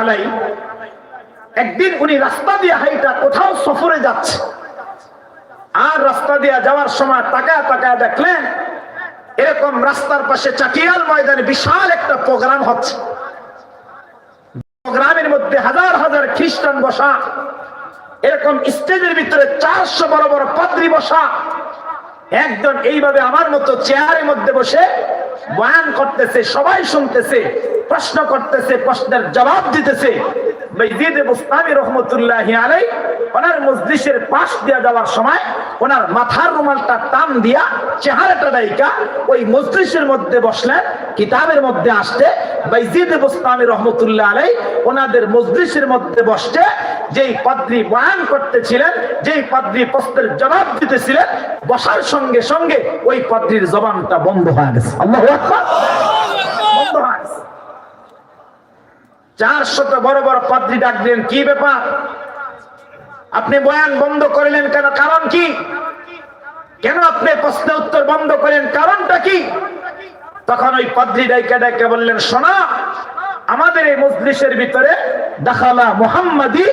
আলাই একদিন উনি রাস্তা দিয়ে হাইটা কোথাও সফরে যাচ্ছে। আর রাস্তা দিয়ে যাওয়ার সময় তাকায় তাকায় দেখলেন, এরকম রাস্তার পাশে চাটিয়াল ময়দানে বিশাল একটা প্রোগ্রাম হচ্ছে। প্রোগ্রামের মধ্যে হাজার হাজার খ্রিস্টান বসা, এরকম স্টেজের ভিতরে চারশো বড় বড় পাদ্রি বসা। একজন এইভাবে আমার মতো চেয়ারের মধ্যে বসে বয়ান করতেছে, সবাই শুনতেছে। প্রশ্ন করতেছে, প্রশ্নের জবাব দিতেছে। ওনার পাশ সময় ওনার মাথার টান দিয়া বসলেন, কিতাবের মধ্যে আসতে বাইজিদ রহমতুল্লাহ আলাই ওনাদের মসজিদের মধ্যে বসতে যেই পাদ্রী বয়ান করতেছিলেন, যেই পাদ্রী প্রশ্নের জবাব দিতেছিলেন, বসার সঙ্গে সঙ্গে ওই পাদ্রীর জবানটা বন্ধ হয়ে গেছে। বন্ধ হয়ে গেছে। চারশত বড় বড় পাদ্রী ডাক দিলেন, কি ব্যাপার? আপনি বয়ান বন্ধ করলেন কেন? কারণ কি? কেন আপনি প্রশ্ন উত্তর বন্ধ করেন কারণটা কি? তখন ওই পাদ্রী ডাইকা ডাইকে বললেন, শোনা আমাদের এই মজলিসের ভিতরে দাখালা মুহাম্মাদি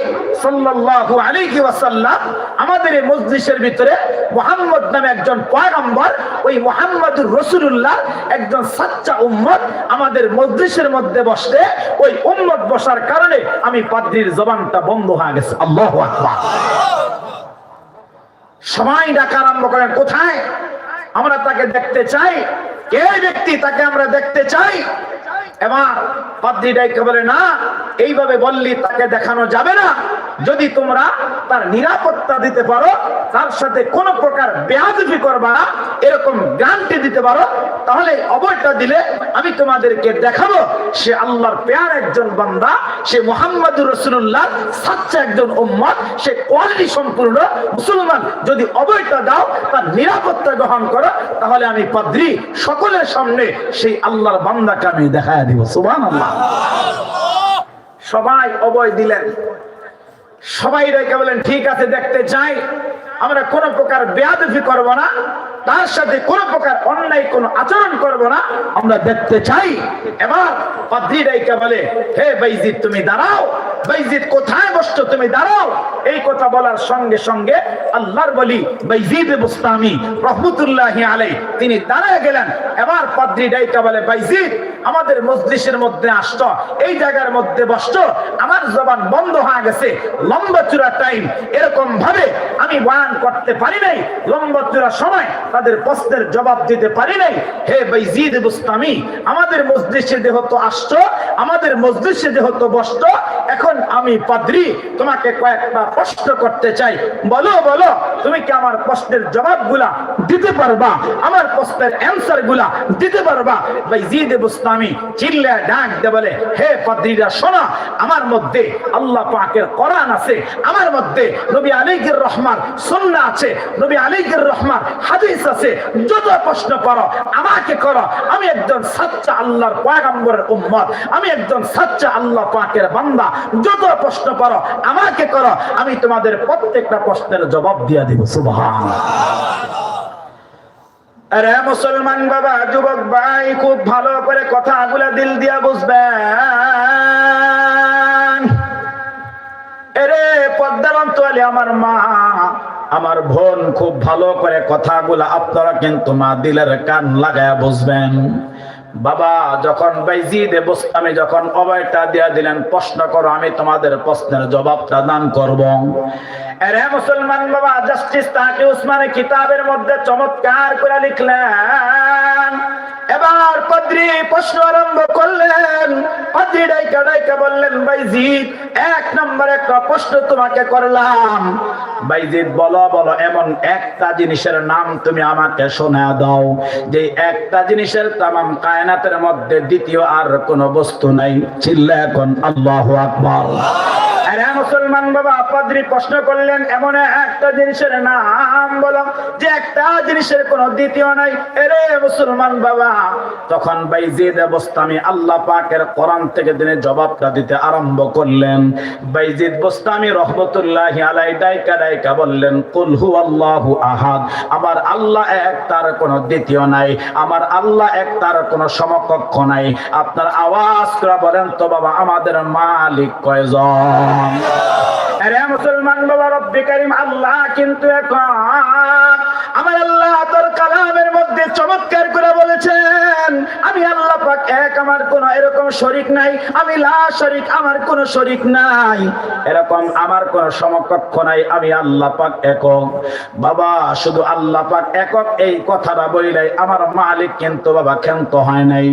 সাল্লাল্লাহু আলাইহি ওয়াসাল্লাম, আমাদের এই মজলিসের ভিতরে মুহাম্মদ নামে একজন পয়গম্বর, ওই মুহাম্মদুর রাসূলুল্লাহ একজন সাচ্চা উম্মত আমাদের মজলিসের মধ্যে বসতে, ওই উম্মত বসার কারণে আমি পাদ্রীর জবানটা বন্ধ হয়ে গেছে। আল্লাহু সবাই ডাকা আরম্ভ করেন। কোথায়? আমরা তাকে দেখতে চাই। কে ব্যক্তি তাকে আমরা দেখতে চাই? এবার পাদ্রি ডাইকে বলে না এইভাবে বললি তাকে দেখানো যাবে না। যদি তোমরা তার নিরাপত্তা দিতে পারো, তার সাথে কোন প্রকার বেয়াদবি করবা এরকম গ্রান্টি দিতে পারো, তাহলে অবয়টা দিলে আমি তোমাদেরকে দেখাবো, সে আল্লাহর পেয়ার একজন বান্দা, সে মোহাম্মদুর রসুল্লাহ সাচ্চা একজন উম্মত, সে কোয়ালিটি সম্পূর্ণ মুসলমান। যদি অবয়টা দাও, তার নিরাপত্তা গ্রহণ করো, তাহলে আমি পাদ্রি সকলের সামনে সেই আল্লাহর বান্দাকে আমি দেখায় দিব। সুবান আল্লাহ সবাই অবয় দিলেন। সবাই রেখে বলেন, ঠিক আছে, দেখতে চাই আমরা কোন প্রকার বেয়াদফি করব না। তার সাথে কোন প্রকার অন্যায়, কোন আচরণ করব না। আমরা দেখতে চাই। এবার বলে, হে বাইজিৎ তুমি দাঁড়াও। বাইজিৎ কোথায় বসছো? তুমি দাঁড়াও। এই কথা বলার সঙ্গে সঙ্গে আল্লাহর বলি, বাইজিদ বুস্তামি রহমতুল্লাহ আলাই তিনি দাঁড়ায় গেলেন। এবার পাদ্রি ডাইকা বলে, বাইজিদ আমাদের মজলিসের মধ্যে আসতো এই জায়গার মধ্যে বসতো আমার জবান বন্ধ হয়ে গেছে, লম্বা চূড়া টাইম এরকম ভাবে আমি বয়ান করতে পারি নাই, লম্বা চূড়া সময় তাদের প্রশ্নের জবাব দিতে পারি নাই। হে বাইজিদ বুস্তামি, আমাদের মজলিসে যেহেতু আসতো আমাদের মজলিসে যেহেতু বসতো এখন আমি পাদ্রি, তোমাকে কয়েকটা প্রশ্ন করতে চাই। বলো বলো, তুমি কি আমার প্রশ্নের জবাবগুলা দিতে পারবা? আমার প্রশ্নের অ্যান্সারগুলা দিতে পারবা? বাইজিদ বুস্তামি চিল্লা ডাক দে বলে, হে পাদ্রীরা, শোনা, আমার মধ্যে আল্লাহ পাকের কোরআন আছে, আমার মধ্যে নবী আলাইহির রহমান সুন্নাহ আছে, নবী আলাইহির রহমান হাদিস আছে, যত প্রশ্ন করো, আমাকে করো, আমি একজন সাচ্চা আল্লাহর পয়গম্বরের উম্মত, আমি একজন সাচ্চা আল্লাহ পাকের বান্দা, যত প্রশ্ন করো, আমাকে করো, আমি তোমাদের প্রত্যেকটা প্রশ্নের জবাব দিয়ে দিব সুবহান আরে মুসলমান বাবা, যুবক ভাই, খুব ভালো করে কথাগুলা দিল দিয়া বুঝবেন। এরে পদ্মার অন্তরালে আমার মা, আমার বোন, খুব ভালো করে কথাগুলা আপনারা কিন্তু মা দিলের কান লাগায়া বুঝবেন। বাবা, যখন বাইজিদে বোস্তামে যখন অবয়টা দিয়া দিলেন, প্রশ্ন করো, আমি তোমাদের প্রশ্নের জবাবটা দান করব। আরে মুসলমান বাবা, জাস্টিস তাকে উসমানে কিতাবের মধ্যে চমৎকার করে লিখলেন। এবার পদ্রি প্রশ্ন আরম্ভ করলেন। পদ্রি ডাইকা ডাইকা বললেন বাইজিদ এক নম্বর একটা প্রশ্ন তোমাকে করলাম। বাইজিদ বলো বলো, এমন একটা জিনিসের নাম তুমি আমাকে শোনা দাও, যে একটা জিনিসের তামাম কায়নাতের মধ্যে দ্বিতীয় আর কোনো বস্তু নাই। চিল্লা এখন আল্লাহ আকবার। আরে মুসলমান বাবা পাদ্রি প্রশ্ন করলেন, এমন একটা জিনিসের নাম বলো, যে একটা জিনিসের কোনো দ্বিতীয় নাই। এরে মুসলমান বাবা, তখন বাইজিদ বোস্তামি আল্লাহ পাকের কোরআন থেকে তিনি জবাবটা দিতে আরম্ভ করলেন। বাইজিদ বোস্তামি রহমতুল্লাহ আলাই ডাইকা ডাইকা বললেন, কুল হু আল্লাহু আহাদ। আমার আল্লাহ এক, তার কোনো দ্বিতীয় নাই। আমার আল্লাহ এক, তার কোনো সমকক্ষ নাই। আপনার আওয়াজ করে বলেন তো বাবা, আমাদের মালিক কয়জন? মুসলমান বাবা রব্বি আল্লাহ কিন্তু এখন আমার আল্লাহ তোর মধ্যে চমৎকার করে বলেছেন, আমি আল্লাহ পাক এক, আমার কোন এরকম শরিক নাই। আমি লা শরিক, আমার কোন শরিক নাই। এরকম আমার কোন সমকক্ষ নাই। আমি আল্লাহ পাক একক। বাবা, শুধু আল্লাহ পাক একক এই কথাটা বইলাই আমার মালিক কিন্তু বাবা ক্ষান্ত হয় নাই।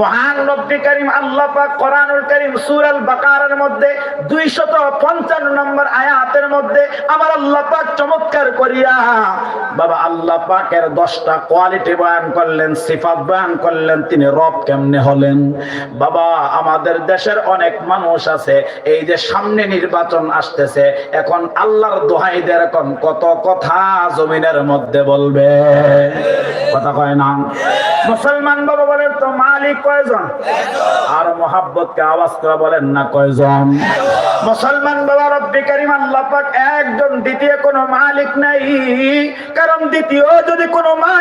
মহান রব্বি করিম আল্লাহ পাক কোরআনুল করিম সূরাল বাকারার মধ্যে 255 নম্বর আয়াতের মধ্যে আমার আল্লাহ পাক চমৎকার করিয়া, বাবা, আল্লাহ পাকের 10টা কোয়ালিটি বয়ান করলেন, সিফাত বয়ান করলেন, তিনি রব কেমনে হলেন? বাবা, আমাদের দেশের অনেক মানুষ আছে, এই যে সামনে নির্বাচন আসতেছে, এখন আল্লাহর দোহাইদের এখন কত কথা জমিনের মধ্যে বলবে। কথা কয় না? মুসলমান বাবা বলেন তো, মালিক কয়জন? আর মোহাব্বতকে আওয়াজ করে বলেন না কয়জন? মুসলমান বাবা, রব্বি করিম, আল্লাহ পাক একজন, দ্বিতীয় কোনো মালিক নাই। কারণ দ্বিতীয় যদি কোনো মালিক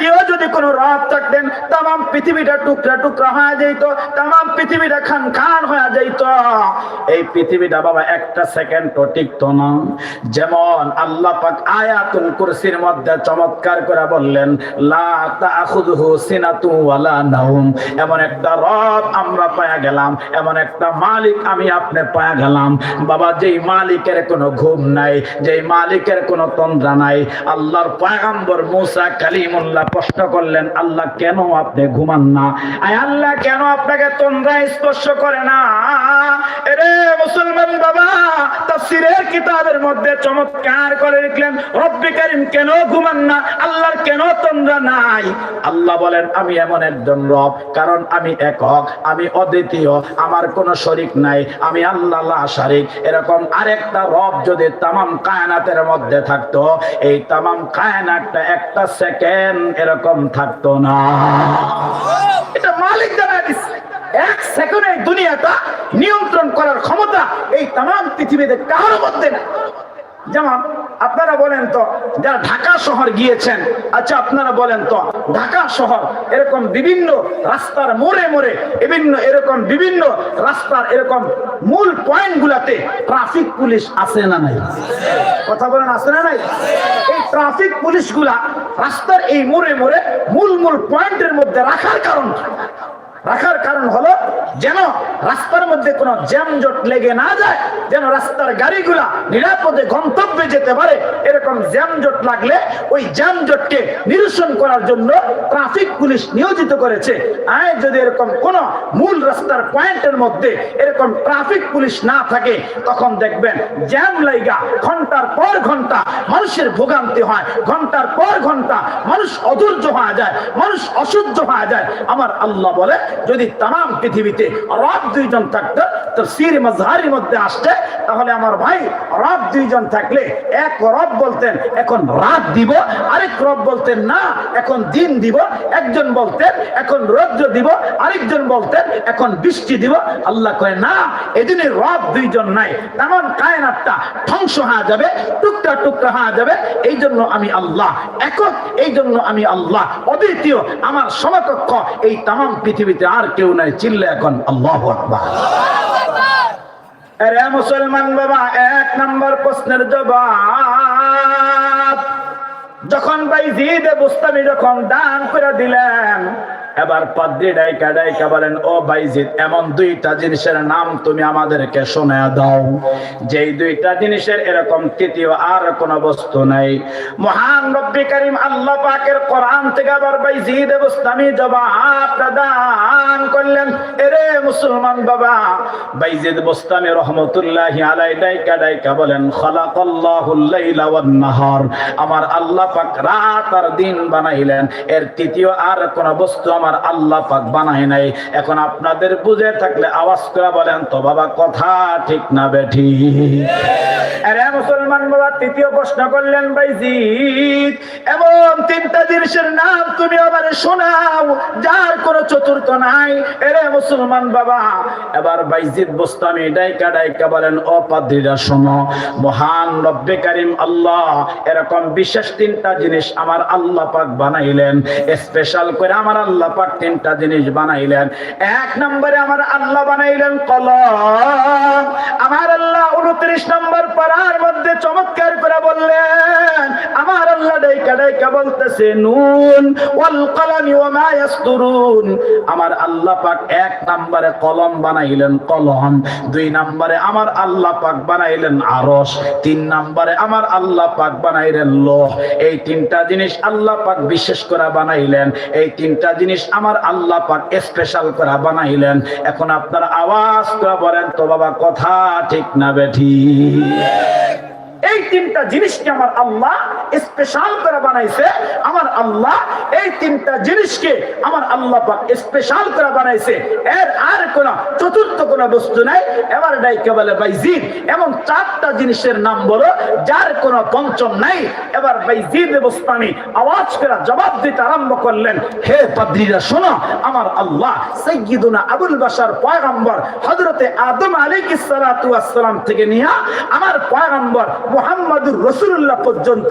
দ্বিতীয় যদি কোনো রব থাকতেন তাম পৃথিবীটা টুকরা টুকরা হয়ে যাইতো তাম পৃথিবীটা খান খান হয়ে যাইতো। এই পৃথিবীটা বাবা একটা সেকেন্ডও টিকতো না। যেমন আল্লাহ পাক আয়াতুল কুরসির মধ্যে চমৎকার করে বললেন, লা তাখুযুহু সিনাতু ওয়ালা নাওম। এমন একটা রব আমরা পায়া গেলাম, এমন একটা মালিক আমি আপনি পায়া গেলাম। বাবা, যেই মালিকের কোনো ঘুম নাই, যেই মালিকের কোনো তন্দ্রা নাই, আল্লাহর পয়গম্বর মুসা কালিমুল্লাহ প্রশ্ন করলেন, আল্লাহ কেন আপনি ঘুমান না? আয় আল্লাহ, কেন আপনাকে তন্দ্রা স্পর্শ করে না? এরে মুসলমান বাবা, তাফসীরের কিতাবের মধ্যে চমৎকার করে লিখলেন, রব্বি করিম কেন ঘুমান না? আল্লাহর কেন তন্দ্রা নাই? আল্লাহ বলেন, আমি এমন একজন রব, কারণ আমি একক, আমি অদ্বিতীয়, আমার কোনো শরিক নাই, আমি আল্লাহ লা শারিক। এরকম আরেকটা রব যদি তামাম কায়নাতের মধ্যে থাকতো, এই তামাম কায়নাতটা একটা সেকেন্ড এরকম থাকতো না। এটা মালিক জানা দিচ্ছে এক সেকেন্ডে দুনিয়াটা নিয়ন্ত্রণ করার ক্ষমতা এই তাম পৃথিবীতে কারোর মধ্যে না যেমন আপনারা বলেন তো, যারা ঢাকা শহর গিয়েছেন আচ্ছা আপনারা বলেন তো, ঢাকা শহর এরকম বিভিন্ন রাস্তার মোড়ে মোড়ে, বিভিন্ন এরকম বিভিন্ন রাস্তার এরকম মূল পয়েন্ট গুলাতে ট্রাফিক পুলিশ আছে না নাই কথা বলেন, আছে না নাই এই ট্রাফিক পুলিশগুলা রাস্তার এই মোড়ে মোড়ে মূল মূল পয়েন্টের মধ্যে রাখার কারণ? রাখার কারণ হলো যেন রাস্তার মধ্যে কোনো জ্যামজট লেগে না যায়, যেন রাস্তার গাড়িগুলা নিরাপদে গন্তব্যে যেতে পারে। এরকম জ্যামজট লাগলে ওই জ্যামজটকে নিরসন করার জন্য ট্রাফিক পুলিশ নিয়োজিত করেছে। আয় যদি এরকম কোন মূল রাস্তার পয়েন্টের মধ্যে এরকম ট্রাফিক পুলিশ না থাকে, তখন দেখবেন জ্যাম লাইগা, ঘণ্টার পর ঘণ্টা মানুষের ভোগান্তি হয়, ঘণ্টার পর ঘণ্টা মানুষ অধৈর্য হয়ে যায়, মানুষ অসহ্য হয়ে যায়। আমার আল্লাহ বলে যদি তাম পৃথিবীতে রব দুইজন থাকতো তো সির মজহারির মধ্যে আসছে, তাহলে আমার ভাই রব দুইজন থাকলে এক রব বলতেন, এখন রাত দিব, আরেক রব বলতেন, না, এখন দিন দিব, একজন বলতেন, এখন রৌদ্র দিব, আরেকজন বলতেন, এখন বৃষ্টি দিব। আল্লাহ কয়, না, এদিনে রব দুইজন নাই, তেমন কায়নাতটা ধ্বংস হয়ে যাবে, টুকরা টুকরা হয়ে যাবে এই জন্য আমি আল্লাহ একক এই জন্য আমি আল্লাহ অদ্বিতীয়, আমার সমকক্ষ এই তাম পৃথিবীতে আর কেউ নাই চিল্লে এখন আল্লাহ আরে মুসলমান বাবা, এক নম্বর প্রশ্নের জবাব। যখন ভাই জিদে বুস্তামি যখন দান করে দিলেন এবার পাদ্রি ডাইকা ডাইকা বলেন, ও বাইজিদ এমন দুইটা জিনিসের নাম তুমি আমাদেরকে শোনা দাও। যেই দুইটা জিনিসের এরকম তৃতীয় আর কোন বস্তু নাই। মহান রব্বি করিম আল্লাহ পাকের কোরআন থেকে আবার বাইজিদ বুস্তামি জবাব প্রদান করলেন, এরে মুসলমান বাবা। বাইজিদ বুস্তামি রহমতুল্লাহ আলাই ডাইকা ডাইকা বলেন, খালাকাল্লাহুল ওয়ান নাহার। আমার আল্লাহ পাক রাত আর দিন বানাইলেন। এর তৃতীয় আর কোন বস্তু আমার আল্লাহ পাক বানায় নাই। এখন আপনাদের বুঝে থাকলে আওয়াজ করে বলেন, তো বাবা, কথা ঠিক না বেঠি? আরে মুসলমান বাবা, তৃতীয় প্রশ্ন করলেন ভাইজিৎ এমন তিনটা জিনিসের নাম তুমি আবার শোনাও, যার কোনো চতুর্থ নাই। এরে মুসলমান বাবা। এবার বাইজিৎ বোস্তামি ডাইকা ডাইকা বলেন অপাদ্রীরা শোনো, মহান রব্বে কারিম আল্লাহ, এরকম বিশেষ তিনটা জিনিস আমার আল্লাহ পাক বানাইলেন। স্পেশাল করে আমার আল্লাহ পাক তিনটা জিনিস বানাইলেন। এক নম্বরে আমার আল্লাহ বানাইলেন কলম। আমার আল্লাহ উনত্রিশ নম্বর পাড়ার মধ্যে চমৎকার করে বললেন আমার আল্লাহ বলতেছে, নুন, ওয়াল ওয়া মা ইয়াসতুরুন। আমার আল্লাহ পাক এক নম্বরে কলম বানাইলেন কলম দুই নম্বরে আমার আল্লাহ পাক বানাইলেন আরশ। তিন নম্বরে আমার আল্লাহ পাক বানাইলেন লোহ। এই তিনটা জিনিস আল্লাহ পাক বিশেষ করে বানাইলেন। এই তিনটা জিনিস আমার আল্লাহ পাক স্পেশাল করে বানাইলেন। এখন আপনারা আওয়াজ করে বলেন, তো বাবা, কথা ঠিক না বেঠি এই তিনটা জিনিসকে আমার আল্লাহ স্পেশাল করে বানাইছে। আমার আল্লাহ এই তিনটা জিনিসকে আমার আল্লাহ স্পেশাল করে বানাইছে। এর আর কোন চতুর্থ কোন বস্তু নাই। এবার ডাইকে বলে বাইজিদ এমন চারটা জিনিসের নাম বলো, যার কোন পঞ্চম নাই। এবার বাইজিদ বস্তানি আওয়াজ করে জবাব দিতে আরম্ভ করলেন, হে পাদ্রীরা, শোনো, আমার আল্লাহ সৈয়দুনা আবুল বাশার পয়গম্বর হযরতে আদম আলাইহিস সালাতু থেকে নিয়ে আমার পয়গম্বর মুহাম্মাদুর রাসূলুল্লাহ পর্যন্ত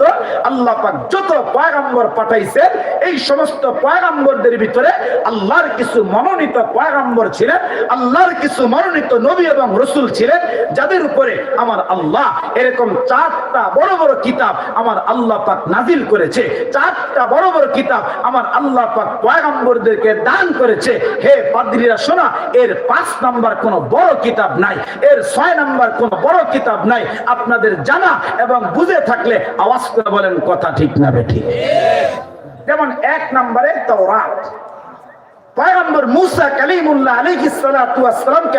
আল্লাহ পাক যত পয়গম্বর পাঠাইছেন এই সমস্ত পয়গম্বরদের ভিতরে আল্লাহর কিছু মনোনীত পয়গম্বর ছিলেন, আল্লাহর কিছু মনোনীত নবী এবং রসুল ছিলেন, যাদের উপরে আমার আল্লাহ এরকম চারটা বড় বড় কিতাব আমার আল্লাহ পাক নাজিল করেছে, চারটা বড় বড় কিতাব আমার আল্লাহ পাক পয়গম্বরদেরকে দান করেছে। হে পাদ্রীরা, শোনা, এর পাঁচ নাম্বার কোন বড় কিতাব নাই, এর ছয় নাম্বার কোন বড় কিতাব নাই। আপনাদের জানা এবং বুঝে থাকলে আওয়াজ করে বলেন, কথা ঠিক না বেঠিক যেমন এক নম্বরে তাওরাত। পয়গম্বর মুসা কালিমুল্লাহ আলাইহিস সালাতু ওয়াস সালামকে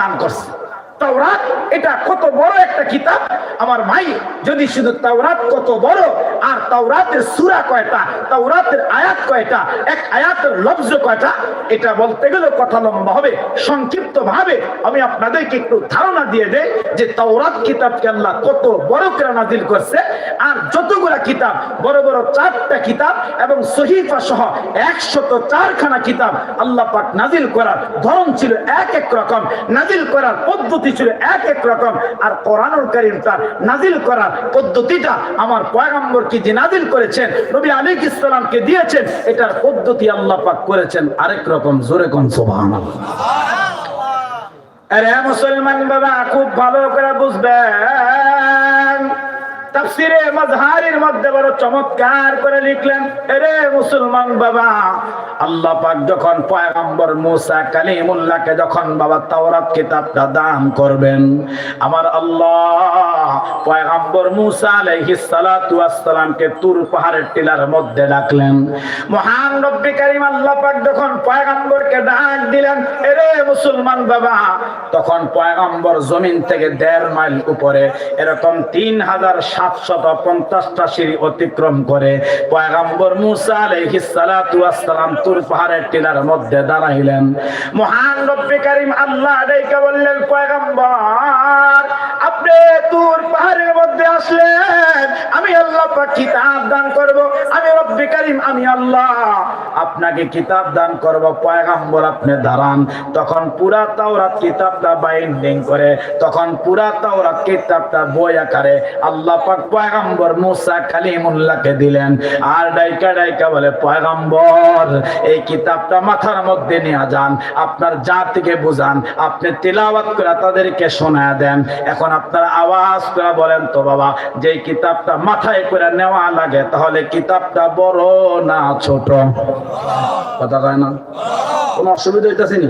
দান করছে। তাওরাত, এটা কত বড় একটা কিতাব। আমার ভাই, যদি শুধু তাওরাত কত বড়, আর তাওরাতের কয়টা, তাওরাতের আয়াত কয়টা, এক আয়াতের কয়টা, এটা বলতে গেলে কথা লম্বা হবে সংক্ষিপ্ত ভাবে আমি আপনাদেরকে একটু ধারণা দিয়ে দেই যে তাওরাত কিতাবকে আল্লাহ কত বড় করে নাজিল করছে, আর যতগুলা কিতাব, বড় বড় চারটা কিতাব এবং সহিফা সহ একশত চারখানা কিতাব আল্লাহ পাক নাজিল করার ধরন ছিল এক এক রকম। নাজিল করার পদ্ধতি ছিল এক এক রকম। আর কোরআনুল করিম তার নাজিল করার পদ্ধতিটা আমার পয়গম্বর কি যে নাজিল করেছেন, নবী আলিক ইসলামকে দিয়েছেন, এটার পদ্ধতি আল্লাহ পাক করেছেন আরেক রকম, জোরে কম সোভান আরে মুসলমান বাবা, খুব ভালো করে বুঝবেন। তাফসিরে মাজহারের মধ্যে বড় চমৎকার করে লিখলেন, এরে মুসলমান বাবা, আল্লাহ পাক যখন পয়গম্বর মুসা কালিমুল্লাহকে যখন বাবা তাওরাত কিতাবটা দান করবেন, আমার আল্লাহ পয়গম্বর মুসা আলাইহিস সালাতু ওয়াস সালামকে তুর পাহাড়ের টিলার মধ্যে ডাকলেন। মহান রব্বি কারীম আল্লাহ পাক যখন পয়গম্বরকে ডাক দিলেন, এরে মুসলমান বাবা তখন পয়গম্বর জমিন থেকে দেড় মাইল উপরে এরকম তিন হাজার সাতশত পঞ্চাশটা সিঁড়ি অতিক্রম করে পয়গম্বর মুসা আলাইহিস সালাতু ওয়াস সালাম তুর পাহাড়ের টিলার মধ্যে দাঁড়াইলেন। মহান রব্বি কারীম আল্লাহ বললেন, পয়গম্বর তুর পাহাড়ের মধ্যে আসলেন। আমি আল্লাহ কিতাব দান করব। আমি কারীম, আমি আল্লাহ আপনাকে কিতাব দান করব। পয়গম্বর আপনি দাঁড়ান। তখন পুরা তাওরাত কিতাবটা বাইন্ডিং করে, তখন পুরা তাওরাত কিতাবটা বই আকারে আল্লাহ পাক পয়গম্বর মুসা কালিমুল্লাহকে দিলেন। আর ডাইকা ডাইকা বলে, পয়গম্বর, এই কিতাবটা মাথার মধ্যে নিয়ে যান। আপনার জাতিকে বুঝান। আপনি তিলাওয়াত করে তাদেরকে শোনা দেন। এখন আপনারা আওয়াজ করে বলেন, তো বাবা যে কিতাবটা মাথায় করে নেওয়া লাগে, তাহলে কিতাবটা বড় না ছোট? কথা কয় না? কোনো অসুবিধা হইতেছে নি?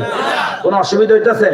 কোনো অসুবিধা হইতাছে?